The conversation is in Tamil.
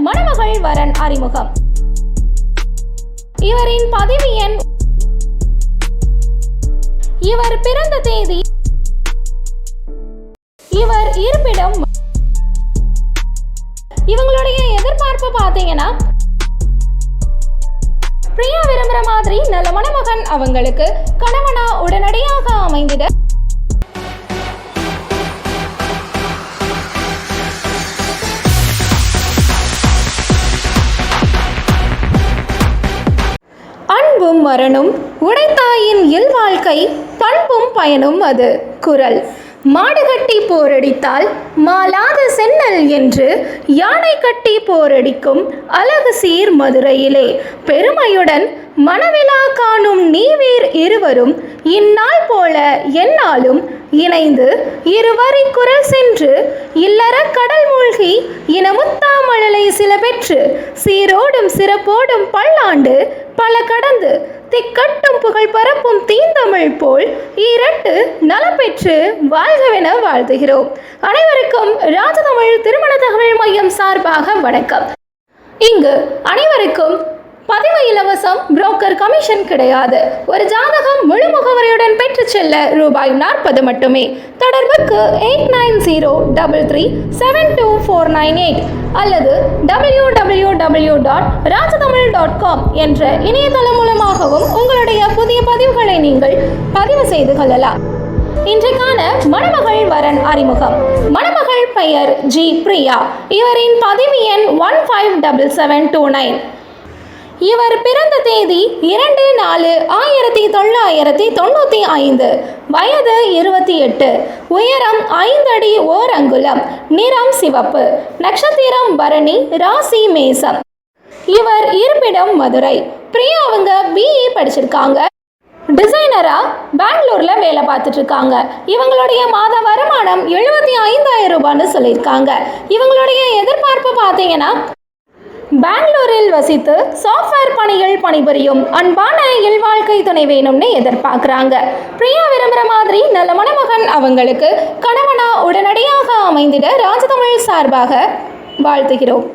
மணமகள் வரன் அறிமுகம். இவரின் பதவி எண் இவர் பிறந்த தேதி இவர் இருப்பிடம் இவங்களுடைய எதிர்பார்ப்பு பார்த்தீங்கன்னா பிரியா விரும்புற மாதிரி நல்ல மணமகன் அவங்களுக்கு கணவனா உடனடியாக அமைந்திட அன்பும் மரணும் உடைத்தாயின் இல்வாழ்க்கை பண்பும் பயனும் அது. குரல். மாடு கட்டி போரடித்தால் மாலாத சென்னல் என்று யானை கட்டி போரடிக்கும் அழகு சீர் மதுரையிலே. பெருமையுடன் மனவிழா காணும் நீவீர் இருவரும் இந்நாள் போல என்னாலும் இணைந்து இருவரை குரல் சென்று இல்லற கடல் மூழ்கி இனமுத்தாமழலை சில பெற்று சீரோடும் சிறப்போடும் பல்லாண்டு பல கடந்து திக்கட்டும் புகழ் பரப்பும் தீந்தமிழ் போல் ஈரட்டு நலம் பெற்று வாழ்கவென வாழ்த்துகிறோம். அனைவருக்கும் ராஜதமிழ் திருமண தகவல் மையம் சார்பாக வணக்கம். இங்கு அனைவருக்கும் பதிவு இலவசம் புரோக்கர் கமிஷன் கிடையாது. ஒரு ஜாதகம் முழு முகவரியுடன் பெற்றுச் செல்ல ரூபாய் நாற்பது மட்டுமே. தொடர்புக்கு eight nine zero double three seven two four nine eight அல்லது W W W dot dot com என்ற இணையதளம் மூலமாகவும் உங்களுடைய புதிய பதிவுகளை நீங்கள் பதிவு செய்து கொள்ளலாம். இன்றைக்கான மணமகள் வரன் அறிமுகம். மணமகள் பெயர் ஜி பிரியா. இவரின் பதிவு எண் one five double seven two nine இவர் பிறந்த தேதி இரண்டு நாலு ஆயிரத்தி தொள்ளாயிரத்தி தொண்ணூற்றி ஐந்து. வயது இருபத்தி எட்டு. உயரம் ஐந்தடி ஓர் அங்குலம் நிறம் சிவப்பு. நட்சத்திரம் பரணி ராசி மேசம். இவர் இருப்பிடம் மதுரை. பிரியா அவங்க பிஇ படிச்சிருக்காங்க. டிசைனரா பெங்களூர்ல வேலை பார்த்துட்டு இருக்காங்க இவங்களுடைய மாத வருமானம் எழுபத்தி ஐந்தாயிரம் ரூபான்னு சொல்லியிருக்காங்க. இவங்களுடைய எதிர்பார்ப்பு பார்த்தீங்கன்னா பெங்களூரில் வசித்து சாஃப்ட்வேர் பணிகள் பணிபுரியும் அன்பான இல்வாழ்க்கை துணை வேணும்னு எதிர்பார்க்குறாங்க. பிரியா விரும்புகிற மாதிரி நல்ல மணமகன் அவங்களுக்கு கணவனா உடனடியாக அமைந்திட ராஜதமிழ் சார்பாக வாழ்த்துகிறோம்.